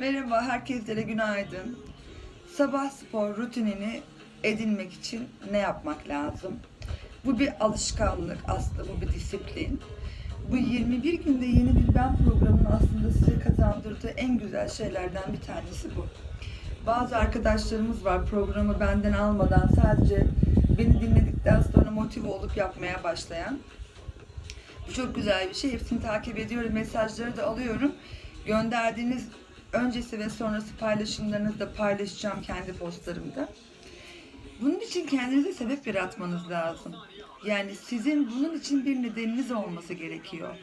Merhaba, herkese günaydın. Sabah spor rutinini edinmek için ne yapmak lazım? Bu bir alışkanlık aslında, bu bir disiplin. Bu 21 günde yeni bir ben programının aslında size kazandırdığı en güzel şeylerden bir tanesi bu. Bazı arkadaşlarımız var programı benden almadan sadece beni dinledikten sonra motive olup yapmaya başlayan. Bu çok güzel bir şey. Hepsini takip ediyorum. Mesajları da alıyorum. Gönderdiğiniz öncesi ve sonrası paylaşımlarınızı da paylaşacağım kendi postlarımda. Bunun için kendinize sebep yaratmanız lazım. Yani sizin bunun için bir nedeniniz olması gerekiyor.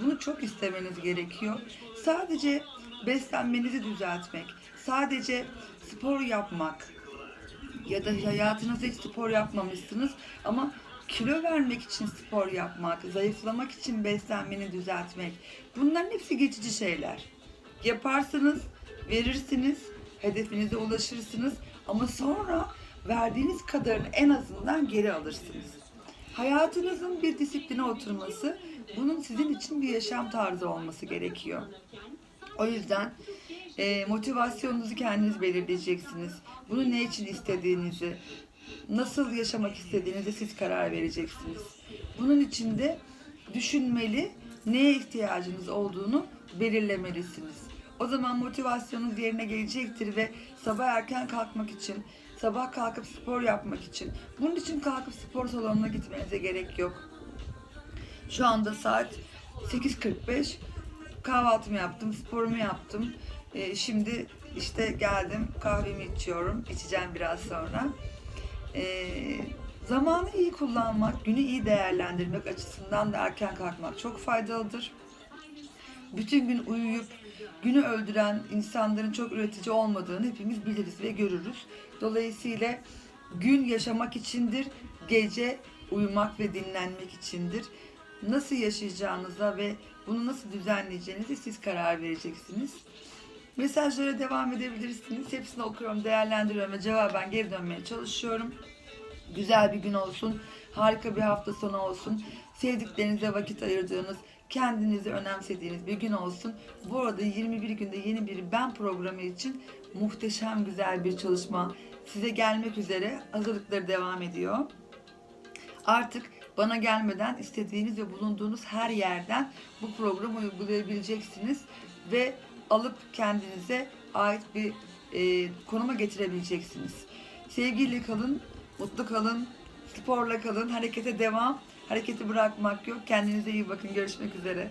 Bunu çok istemeniz gerekiyor. Sadece beslenmenizi düzeltmek, sadece spor yapmak ya da hayatınızda hiç spor yapmamışsınız ama kilo vermek için spor yapmak, zayıflamak için beslenmeni düzeltmek. Bunların hepsi geçici şeyler. Yaparsınız, verirsiniz, hedefinize ulaşırsınız ama sonra verdiğiniz kadarını en azından geri alırsınız. Hayatınızın bir disipline oturması, bunun sizin için bir yaşam tarzı olması gerekiyor. O yüzden e, motivasyonunuzu kendiniz belirleyeceksiniz. Bunu ne için istediğinizi, nasıl yaşamak istediğinize siz karar vereceksiniz. Bunun için de düşünmeli, neye ihtiyacınız olduğunu belirlemelisiniz. O zaman motivasyonunuz yerine gelecektir ve sabah erken kalkmak için, sabah kalkıp spor yapmak için, bunun için kalkıp spor salonuna gitmenize gerek yok. Şu anda saat 8.45. Kahvaltımı yaptım, sporumu yaptım. Ee, şimdi işte geldim, kahvemi içiyorum. İçeceğim biraz sonra. Ee, zamanı iyi kullanmak, günü iyi değerlendirmek açısından da erken kalkmak çok faydalıdır. Bütün gün uyuyup günü öldüren insanların çok üretici olmadığını hepimiz biliriz ve görürüz. Dolayısıyla gün yaşamak içindir, gece uyumak ve dinlenmek içindir. Nasıl yaşayacağınıza ve bunu nasıl düzenleyeceğinize siz karar vereceksiniz. Mesajlara devam edebilirsiniz. Hepsini okuyorum, değerlendiriyorum ve cevaben geri dönmeye çalışıyorum. Güzel bir gün olsun, harika bir hafta sonu olsun. Sevdiklerinize vakit ayırdığınız, kendinizi önemsediğiniz bir gün olsun. Bu arada 21 günde yeni bir ben programı için muhteşem güzel bir çalışma size gelmek üzere. Hazırlıkları devam ediyor. Artık bana gelmeden istediğiniz ve bulunduğunuz her yerden bu programı uygulayabileceksiniz ve alıp kendinize ait bir e, konuma getirebileceksiniz. Sevgiyle kalın, mutlu kalın, sporla kalın, harekete devam. Hareketi bırakmak yok. Kendinize iyi bakın. Görüşmek üzere.